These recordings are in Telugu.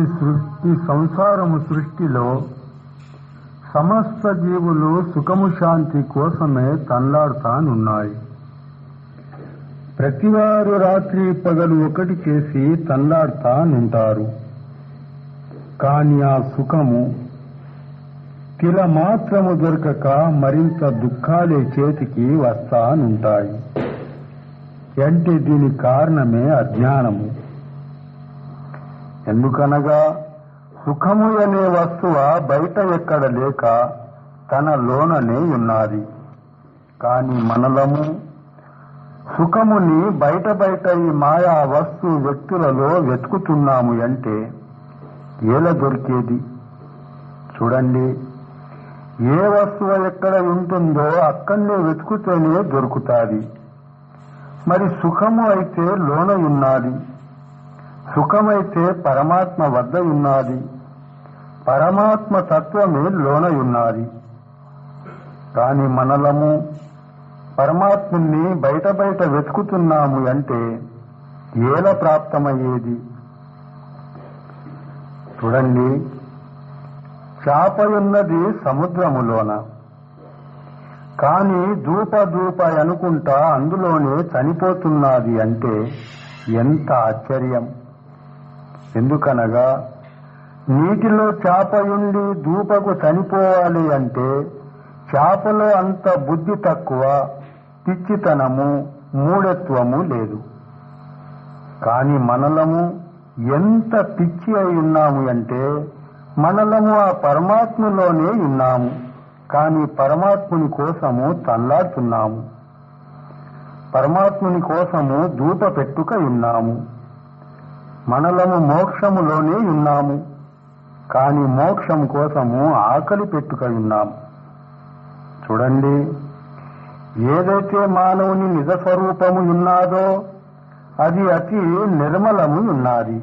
ఈ సంసారము సృష్టిలో సమస్త జీవులు సుఖము శాంతి కోసమే తన్లాడుతానున్నాయి. ప్రతివారు రాత్రి పగలు ఒకటి చేసి తన్లాడుతానుంటారు. కాని ఆ సుఖము తిల మాత్రము దొరకక మరింత దుఃఖాలే చేతికి వస్తానుంటాయి. అంటే దీని కారణమే అజ్ఞానము. ఎందుకనగా సుఖము అనే వస్తువ బయట ఎక్కడ లేక తన లోననే ఉన్నది. కాని మనలము సుఖముని బయట బయట ఈ మాయా వస్తు వ్యక్తులలో వెతుకుతున్నాము అంటే ఎలా దొరికేది? చూడండి ఏ వస్తువు ఎక్కడ ఉంటుందో అక్కడనే వెతుకుతేనే దొరుకుతాది. మరి సుఖము అయితే లోన ఉన్నది. సుఖమైతే పరమాత్మ వద్ద ఉన్నది. పరమాత్మ తత్వమే లోన ఉన్నది కాని మనలము పరమాత్ముని బయట బయట వెతుకుతున్నాము అంటే ఏల ప్రాప్తమయ్యేది? చూడండి చాపయున్నది సముద్రములోన. కాని దూప దూప అనుకుంటా అందులోనే చనిపోతున్నది అంటే ఎంత ఆశ్చర్యం! ఎందుకనగా నీటిలో చేపయుండి దూపకు చనిపోవాలి అంటే చేపలో అంత బుద్ధి తక్కువ పిచ్చితనము మూఢత్వము లేదు. కాని మనలము ఎంత పిచ్చి అయి ఉన్నాము అంటే మనలము ఆ పరమాత్మలోనే ఉన్నాము కాని పరమాత్ముని కోసము తల్లాడుతున్నాము. పరమాత్ముని కోసము దూప పెట్టుక ఉన్నాము. మనలము మోక్షములోనే ఉన్నాము. కాని మోక్షం కోసము ఆకలి పెట్టుక ఉన్నాము చూడండి ఏదైతే మానవుని నిజ స్వరూపము ఉన్నాదో అది అతి నిర్మలము ఉన్నది.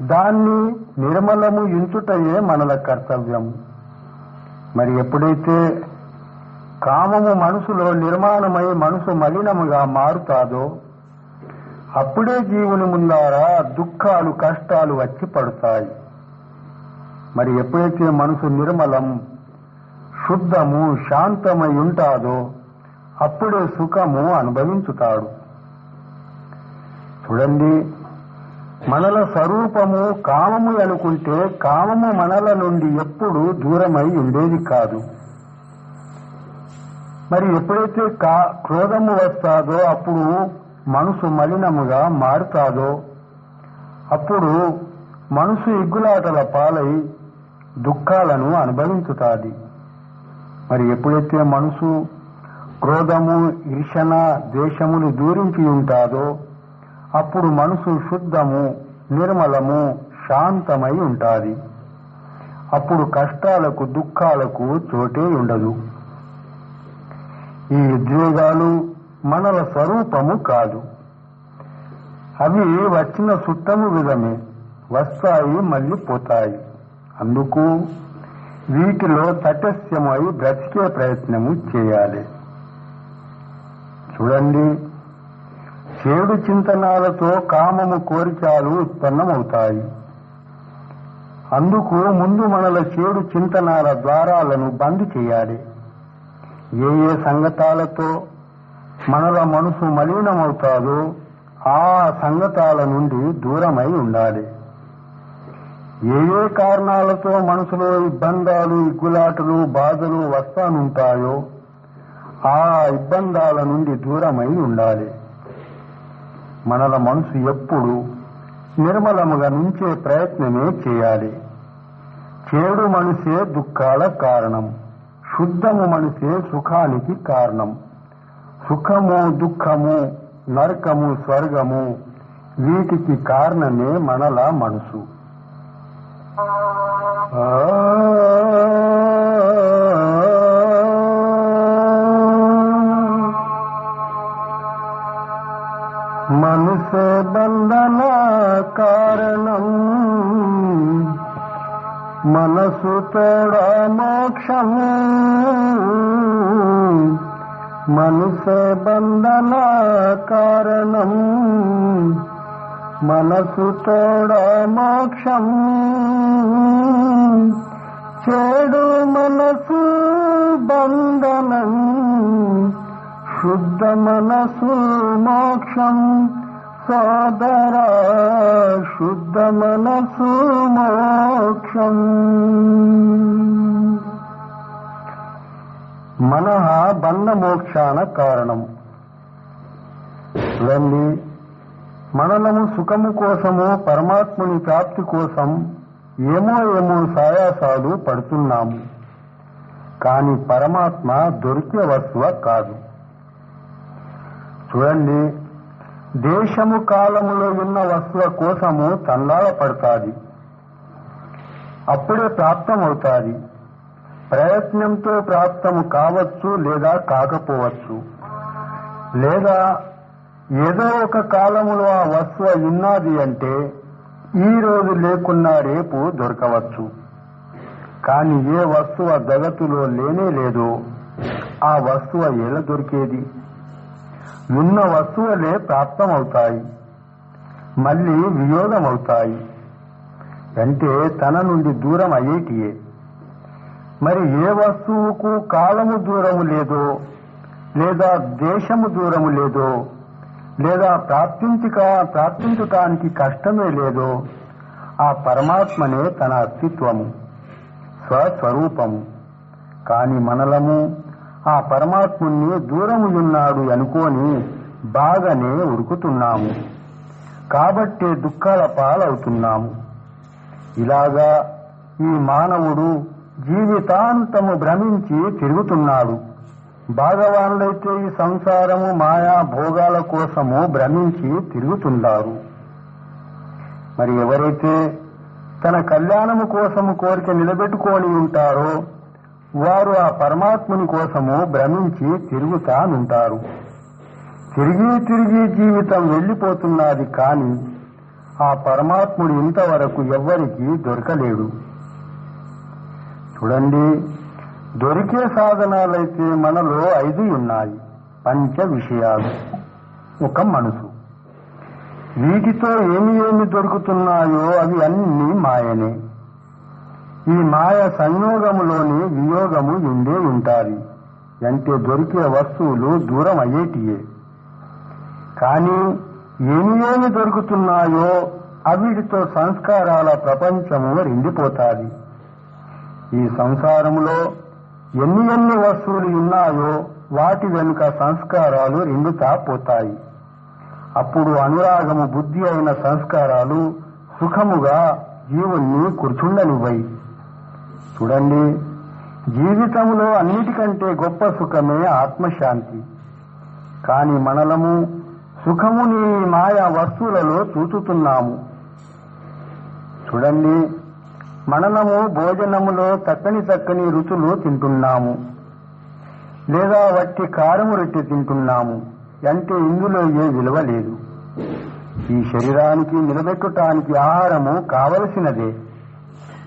దాన్ని నిర్మలము ఇంచుటయే మనల కర్తవ్యము. మరి ఎప్పుడైతే కామము మనసులో నిర్మాణమై మనసు మలినముగా మారుతాదో అప్పుడే జీవుని ముందారా దుఃఖాలు కష్టాలు వచ్చి పడతాయి. మరి ఎప్పుడైతే మనసు నిర్మలం శుద్ధము శాంతమై ఉంటాదో అప్పుడే సుఖము అనుభవించుతాడు. చూడండి మనల స్వరూపము కామము అనుకుంటే కామము మనల నుండి ఎప్పుడు దూరమై ఉండేది కాదు. మరి ఎప్పుడైతే కా క్రోధము వస్తాదో అప్పుడు మనసు మలినముగా మారుతాదో? అప్పుడు మనసు ఇగ్గులాటల పాలై దుఃఖాలను అనుభవించుతాది. మరి ఎప్పుడైతే మనసు క్రోధము ఈర్షణ ద్వేషములు దూరించి ఉంటాదో అప్పుడు మనసు శుద్ధము నిర్మలము శాంతమై ఉంటాది. అప్పుడు కష్టాలకు దుఃఖాలకు చోటే ఉండదు. ఈ ఉద్వేగాలు మనల స్వరూపము కాదు. అవి వచ్చిన సుత్తము విధమే వస్తాయి మళ్ళీ పోతాయి. అందుకు వీటిలో తటస్థ్యమై బ్రతికే ప్రయత్నము చేయాలి. చూడండి చేడు చింతనాలతో కామము కోరికలు ఉత్పన్నమవుతాయి. అందుకు ముందు మనల చేడు చింతనాల ద్వారాలను బంద్ చేయాలి. ఏ ఏ సంగతాలతో మనల మనసు మలినమవుతాదో ఆ సంగతాల నుండి దూరమై ఉండాలి. ఏ ఏ కారణాలతో మనసులో ఇబ్బందాలు ఇగ్గులాటలు బాధలు వస్తానుంటాయో ఆ ఇబ్బందాల నుండి దూరమై ఉండాలి. మనల మనసు ఎప్పుడు నిర్మలముగా నుంచే ప్రయత్నమే చేయాలి. చేడు మనసే దుఃఖాల కారణం శుద్ధము మనసే సుఖానికి కారణం. సుఖము దుఃఖము నరకము స్వర్గము వీటికి కారణమే మనల మనసు. మనసు బంధన కారణం మనసు తేడా మోక్షము. మనసు బంధన కారణం మనసు తోడ మోక్షం చెడు మనసు బంధనం శుద్ధ మనసు మోక్షం సోదర శుద్ధ మనసు మోక్షం మనః బంధ మోక్షాన కారణం. చూడండి మనలము సుఖము కోసము పరమాత్ముని ప్రాప్తి కోసం ఏమో ఏమో సాయాసాలు పడుతున్నాము. కాని పరమాత్మ దొరికే వస్తువ కాదు. చూడండి. దేశము కాలములో ఉన్న వస్తువ కోసము తల్లాల పడతాది. అప్పుడే ప్రాప్తమవుతాది. ప్రయత్నంతో ప్రాప్తము కావచ్చు లేదా కాకపోవచ్చు. లేదా ఏదో ఒక కాలములో ఆ వస్తువు ఉన్నది అంటే ఈ రోజు లేకున్నా రేపు దొరకవచ్చు. కానీ ఏ వస్తువు జగత్తులో లేనే లేదో. ఆ వస్తువు ఎలా దొరికేది? ఉన్న వస్తువులే ప్రాప్తమవుతాయి. మళ్ళీ వియోగమవుతాయి అంటే తన నుండి దూరం అయ్యేటియే. మరి ఏ వస్తువుకు కాలము దూరము లేదో లేదా దేశము దూరము లేదో లేదా ప్రాప్తించక ప్రాప్తించటానికి కష్టమే లేదో ఆ పరమాత్మనే తన అస్తిత్వము స్వస్వరూపము. కాని మనలము ఆ పరమాత్ముణ్ణి దూరము ఉన్నాడు అనుకోని బాగానే ఉరుకుతున్నాము. కాబట్టే దుఃఖాల పాలవుతున్నాము. ఇలాగా ఈ మానవుడు జీవితాంతము భ్రమించి తిరుగుతున్నాడు. భాగవానులైతే ఈ సంసారము మాయా భోగాల కోసము భ్రమించి తిరుగుతున్నారు మరి ఎవరైతే తన కళ్యాణము కోసము కోరిక నిలబెట్టుకొని ఉంటారో వారు ఆ పరమాత్ముని కోసము భ్రమించి తిరుగుతానుంటారు. తిరిగి తిరిగి జీవితం వెళ్ళిపోతున్నది కాని ఆ పరమాత్ముడు ఇంతవరకు ఎవ్వరికీ దొరకలేడు. చూడండి. దొరికే సాధనాలైతే మనలో ఐదు ఉన్నాయి. పంచ విషయాలు. ఒక మనసు. వీటితో ఏమి ఏమి దొరుకుతున్నాయో అవి అన్ని మాయనే. ఈ మాయ సంయోగములోని వియోగము ఉండే ఉంటాయి అంటే దొరికే వస్తువులు దూరం అయ్యేటియే. కానీ ఏమి ఏమి దొరుకుతున్నాయో అవిటితో సంస్కారాల ప్రపంచము రెండిపోతాది ఈ సంసారములో ఎన్ని ఎన్ని వస్తువులు ఉన్నాయో వాటి వెనుక సంస్కారాలు రెండుతా పోతాయి. అప్పుడు అనురాగము బుద్ధి అయిన సంస్కారాలు సుఖముగా జీవుణ్ణి కూర్చుండనివ్వయి. చూడండి జీవితంలో అన్నిటికంటే గొప్ప సుఖమే ఆత్మశాంతి. కాని మనలము సుఖముని మాయా వస్తువులలో చూచుతున్నాము చూడండి మనలము భోజనములో చక్కని చక్కని రుచులు తింటున్నాము. లేదా వట్టి కారము రొట్టె తింటున్నాము. అంటే ఇందులో ఏ విలువ లేదు. ఈ శరీరానికి నిలబెట్టడానికి ఆహారము కావలసినదే.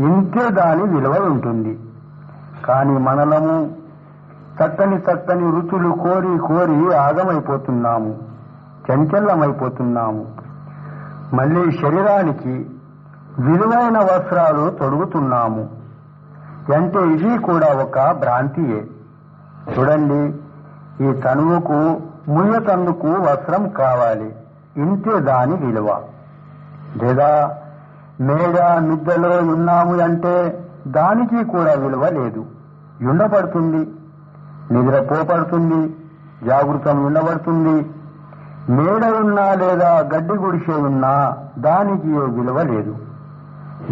ఇంతే దాని విలువ ఉంటుంది. కాని మనలము చక్కని చక్కని రుచులు కోరి కోరి ఆగమైపోతున్నాము. చంచలమైపోతున్నాము. మళ్ళీ శరీరానికి విలువైన వస్త్రాలు తొడుగుతున్నాము. అంటే ఇది కూడా ఒక భ్రాంతియే. చూడండి ఈ తనువుకు ముయ్యతందుకు వస్త్రం కావాలి. ఇంతే దాని విలువ. లేదా మేడ మిద్దెలో ఉన్నాము అంటే దానికి కూడా విలువ లేదు. ఉండబడుతుంది నిద్రపోపడుతుంది జాగృతం ఉండబడుతుంది మేడ ఉన్నా లేదా గడ్డి గుడిసె ఉన్నా దానికి ఏ విలువ లేదు.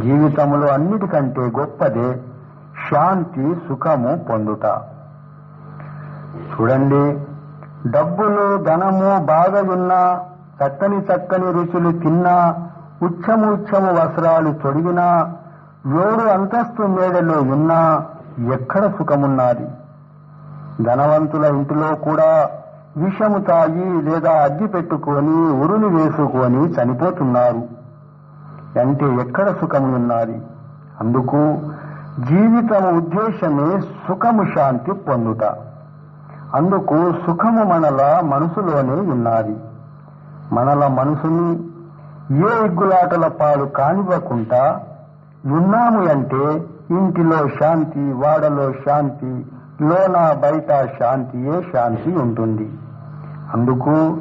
జీవితంలో అన్నిటికంటే గొప్పదే శాంతి సుఖము పొందుట. చూడండి డబ్బులు ధనము బాగా ఉన్నా చక్కని చక్కని రుచులు తిన్నా ఉచ్చము ఉచ్చము వస్త్రాలు తొడిగినా ఏడు అంతస్తు మేడలో ఉన్నా ఎక్కడ సుఖమున్నది? ధనవంతుల ఇంటిలో కూడా విషము తాగి లేదా అగ్గి పెట్టుకొని ఉరుని వేసుకొని చనిపోతున్నారు. అంటే ఎక్కడ సుఖమున్నది అందుకు జీవితము ఉద్దేశమే సుఖము శాంతి పొందుట. అందుకు సుఖము మనల మనసులోనే ఉన్నది. మనల మనసుని ఏ ఇగ్గులాటల పాలు కానివ్వకుండా ఉన్నాము అంటే ఇంటిలో శాంతి వాడలో శాంతి లోన బయట శాంతియే శాంతి ఉంటుంది. అందుకు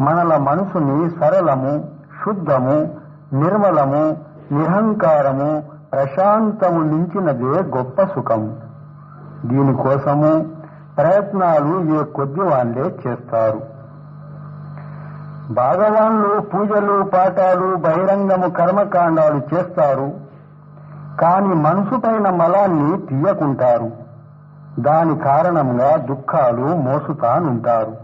మనల మనసుని సరళము శుద్ధము నిర్మలము నిహంకారము ప్రశాంతము నించినదే గొప్ప సుఖము దీనికోసము ప్రయత్నాలు ఏ కొద్ది వాళ్ళే చేస్తారు. భాగవాన్లు పూజలు పాఠాలు బహిరంగము కర్మకాండాలు చేస్తారు. కాని మనసు పైన మలాన్ని తీయకుంటారు. దాని కారణంగా దుఃఖాలు మోసుతానుంటారు.